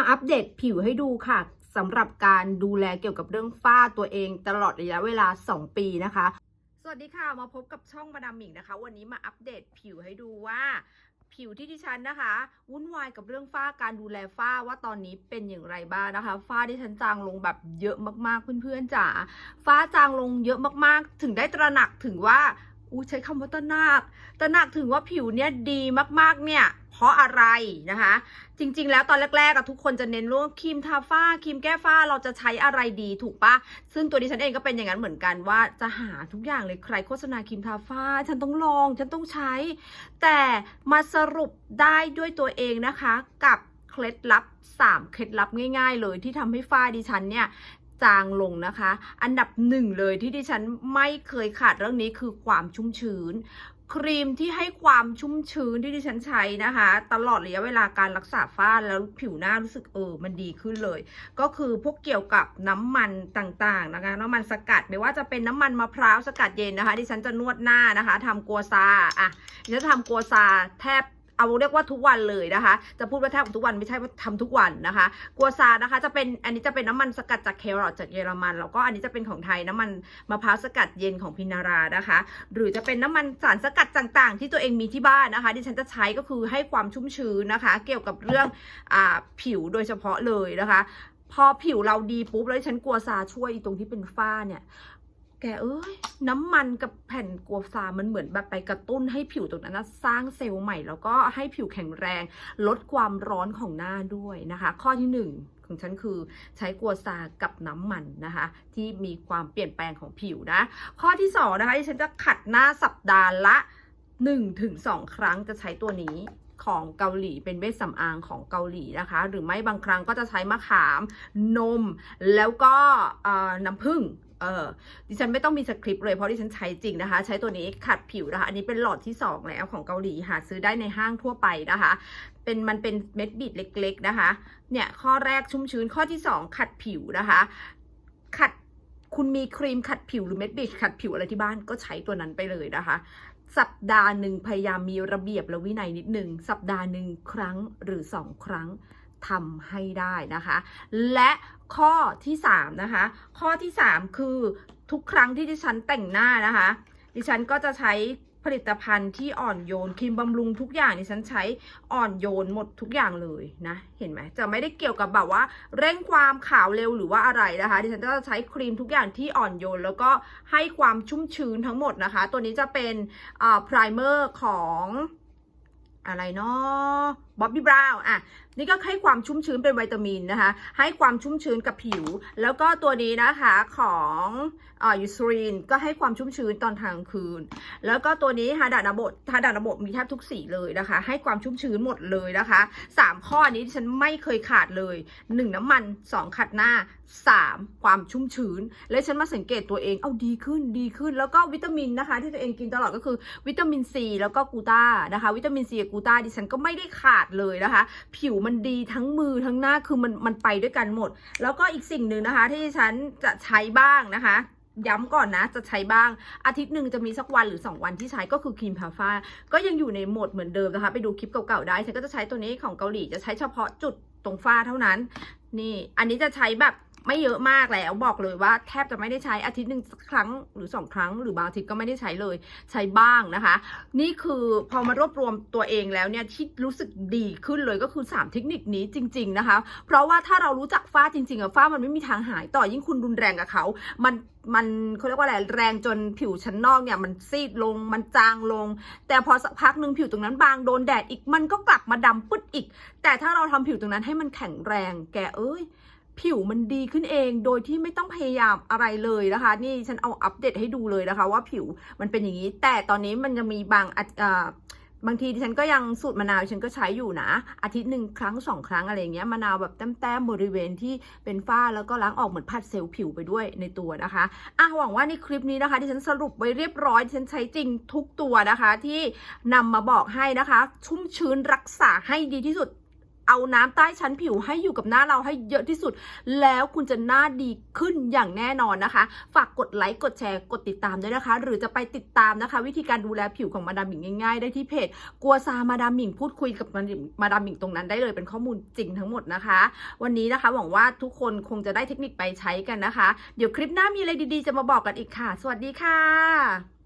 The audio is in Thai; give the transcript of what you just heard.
มาอัปเดตผิวให้ดูค่ะสำหรับการดูแลเกี่ยวกับเรื่องฝ้าตัวเอง ตลอดระยะเวลา 2 ปีนะคะ สวัสดีค่ะมาพบกับช่องมาดามหมิงนะคะ วันนี้มาอัปเดตผิวให้ดูว่าผิวที่ดิฉันนะคะ วุ่นวายกับเรื่องฝ้าการดูแลฝ้าว่าตอนนี้เป็นอย่างไรบ้างนะคะ ฝ้าที่ฉันจางลงแบบเยอะมากๆเพื่อนๆจ๋าฝ้าจางลงเยอะมากๆ ถึงได้ตระหนักถึงว่า อู้ใช้คำว่าตระหนักตระหนักถึงว่าผิวเนี่ยดีมากๆเนี่ย เพราะอะไรนะคะ จริงๆ แล้วตอนแรกๆอะทุกคนจะเน้นเรื่องครีมทาฝ้าครีมแก้ฝ้าเราจะใช้อะไรดีถูกปะซึ่งตัวดิฉันเองก็เป็นอย่างนั้นเหมือนกันว่าจะหาทุกอย่างเลยใครโฆษณาครีมทาฝ้า ฉันต้องลอง ฉันต้องใช้ แต่มาสรุปได้ด้วยตัวเองนะคะ กับเคล็ดลับ 3 เคล็ดลับง่าย ๆ เลยที่ทำให้ฝ้าดิฉันเนี่ย จางลงนะคะ อันดับหนึ่งเลยที่ดิฉันไม่เคยขาดเรื่องนี้คือความชุ่มชื้น ครีมที่ให้ความชุ่มชื้นที่ดิฉันใช้นะคะ ตลอดระยะเวลาการรักษาฝ้าแล้วผิวหน้ารู้สึกเออมันดีขึ้นเลย ก็คือพวกเกี่ยวกับน้ำมันต่างๆนะคะ น้ำมันสกัดไม่ว่าจะเป็นน้ำมันมะพร้าวสกัดเย็นนะคะ ดิฉันจะนวดหน้านะคะทำกัวซาอะดิฉันจะทำกัวซาแทบ เอาเรียกว่าทุกวันเลยนะคะ จะพูดว่าแทบทุกวันไม่ใช่ว่าทำทุกวันนะคะ กัวซานะคะจะเป็นอันนี้จะเป็นน้ำมันสกัดจากแครอทจากเยอรมัน แล้วก็อันนี้จะเป็นของไทยน้ำมันมะพร้าวสกัดเย็นของพินารานะคะ หรือจะเป็นน้ำมันสารสกัดต่างๆ ที่ตัวเองมีที่บ้านนะคะที่ฉันจะใช้ก็คือให้ความชุ่มชื้นนะคะ เกี่ยวกับเรื่องอผิวโดยเฉพาะเลยนะคะ พอผิวเราดีปุ๊บแล้วฉันกลัวซาช่วยตรงที่เป็นฝ้าเนี่ย แกเอ้ยน้ำมันกับแผ่นกัวซามันเหมือนแบบไปกระตุ้นให้ผิวตรงนั้นนะสร้างเซลล์ใหม่ แล้วก็ให้ผิวแข็งแรง ลดความร้อนของหน้าด้วยนะคะ ข้อที่หนึ่งของฉันคือใช้กัวซากับน้ำมันนะคะ ที่มีความเปลี่ยนแปลงของผิวนะ ข้อที่สองนะคะที่ฉันจะขัดหน้าสัปดาห์ละ 1-2ถึงครั้งจะใช้ตัวนี้ของเกาหลีเป็นเวชสำอางของเกาหลีนะคะ หรือไม่บางครั้งก็จะใช้มะขาม นม แล้วก็น้ำผึ้ง เออดิฉันไม่ต้องมีสคริปต์เลยเพราะดิฉันใช้จริงนะคะ ใช้ตัวนี้ขัดผิวนะคะ อันนี้เป็นหลอดที่ 2 แล้วของเกาหลีหาซื้อได้ในห้างทั่วไปนะคะ เป็นมันเป็นเม็ดบีดเล็ก ๆนะคะ เนี่ยข้อแรกชุ่มชื้นข้อที่ 2 ขัดผิวนะคะ ขัดคุณมีครีมขัดผิวหรือเม็ดบีดขัดผิวอะไรที่บ้านก็ใช้ตัวนั้นไปเลยนะคะสัปดาห์หนึ่งพยายามมีระเบียบและวินัยนิดหนึ่งสัปดาห์หนึ่งครั้งหรือสองครั้ง ทำให้ได้นะคะ และข้อที่3นะคะ ข้อที่ 3 คือทุกครั้งที่ดิฉันแต่งหน้านะคะ ดิฉันก็จะใช้ผลิตภัณฑ์ที่อ่อนโยนครีมบำรุงทุกอย่างดิฉันใช้อ่อนโยนหมดทุกอย่างเลยนะ เห็นไหมจะไม่ได้เกี่ยวกับแบบว่า เร่งความขาวเร็วหรือว่าอะไรนะคะ ดิฉันก็จะใช้ครีมทุกอย่างที่อ่อนโยน แล้วก็ให้ความชุ่มชื้นทั้งหมดนะคะ ตัวนี้จะเป็นอ่าไพรเมอร์ของอะไรเนาะ บ๊อบบี้บราวน์อะนี่ก็ให้ความชุ่มชื้นเป็นวิตามินนะคะ ให้ความชุ่มชื้นกับผิว แล้วก็ตัวนี้นะคะของอ่ายูซรีนก็ให้ความชุ่มชื้นตอนทางคืน แล้วก็ตัวนี้ฮาดานาบดฮาดานาบดมีแทบทุกสีเลยนะคะ ให้ความชุ่มชื้นหมดเลยนะคะสามข้อนี้ที่ฉันไม่เคยขาดเลยหนึ่งน้ำมันสองขัดหน้าสามความชุ่มชื้น และฉันมาสังเกตตัวเองเอาดีขึ้นดีขึ้น แล้วก็วิตามินนะคะ ที่ตัวเองกินตลอดก็คือวิตามินซีแล้วก็กูต้านะคะ วิตามินซีกับกูต้าดิฉันก็ไม่ได้ขาดเลยนะคะ ผิวมันดีทั้งมือทั้งหน้าคือมันมันไปด้วยกันหมด แล้วก็อีกสิ่งหนึ่งนะคะ ที่ฉันจะใช้บ้างนะคะย้ำก่อนนะ จะใช้บ้างอาทิตย์หนึ่งจะมีสักวันหรือ 2 วันที่ใช้ก็คือครีมพาฟ้า ก็ยังอยู่ในโหมดเหมือนเดิมนะคะ ไปดูคลิปเก่าๆได้ ฉันก็จะใช้ตัวนี้ของเกาหลีจะใช้เฉพาะจุดตรงฝ้าเท่านั้น นี่ อันนี้จะใช้แบบ ไม่เยอะมากแล้วบอกเลยว่าแทบจะไม่ได้ใช้อาทิตย์หนึ่งครั้งหรือสองครั้ง หรือบางอาทิตย์ก็ไม่ได้ใช้เลยใช้บ้างนะคะ นี่คือพอมารวบรวมตัวเองแล้วเนี่ยที่รู้สึกดีขึ้นเลยก็คือ 3 เทคนิคนี้จริง ๆนะคะ เพราะว่าถ้าเรารู้จักฝ้าจริงๆอะฝ้ามันไม่มีทางหายต่อยิ่งคุณรุนแรงกับเขา มันมันเขาเรียกว่าอะไรแรงจนผิวชั้นนอกเนี่ยมันซีดลงมันจางลง แต่พอสักพักหนึ่งผิวตรงนั้นบางโดนแดดอีกมันก็กลับมาดำปึ๊ดอีก แต่ถ้าเราทำผิวตรงนั้นให้มันแข็งแรงแกเอ้ย ผิวมันดีขึ้นเองโดยที่ไม่ต้องพยายามอะไรเลยนะคะ นี่ฉันเอาอัปเดตให้ดูเลยนะคะ ว่าผิวมันเป็นอย่างนี้ แต่ตอนนี้มันจะมีบางอะอ่าบางทีดิฉันก็ยังสูตรมะนาวฉันก็ใช้อยู่นะ อาทิตย์หนึ่งครั้งสองครั้งอะไรเงี้ยมะนาวแบบแต้มๆบริเวณที่เป็นฝ้าแล้วก็ล้างออกเหมือนผัดเซลล์ผิวไปด้วยในตัวนะคะอะหวังว่าในคลิปนี้นะคะ ที่ฉันสรุปไว้เรียบร้อยที่ฉันใช้จริงทุกตัวนะคะ ที่นำมาบอกให้นะคะ ชุ่มชื้นรักษาให้ดีที่สุด เอาน้ำใต้ชั้นผิวให้อยู่กับหน้าเราให้เยอะที่สุด แล้วคุณจะหน้าดีขึ้นอย่างแน่นอนนะคะ ฝากกดไลค์กดแชร์กดติดตามด้วยนะคะ หรือจะไปติดตามนะคะ วิธีการดูแลผิวของมาดามหมิงง่ายๆ ได้ที่เพจกัวซามาดามหมิงพูดคุยกับมาดามหมิงตรงนั้นได้เลยเป็นข้อมูลจริงทั้งหมดนะคะ วันนี้นะคะหวังว่าทุกคนคงจะได้เทคนิคไปใช้กันนะคะ เดี๋ยวคลิปหน้ามีอะไรดีๆ จะมาบอกกันอีกค่ะ สวัสดีค่ะ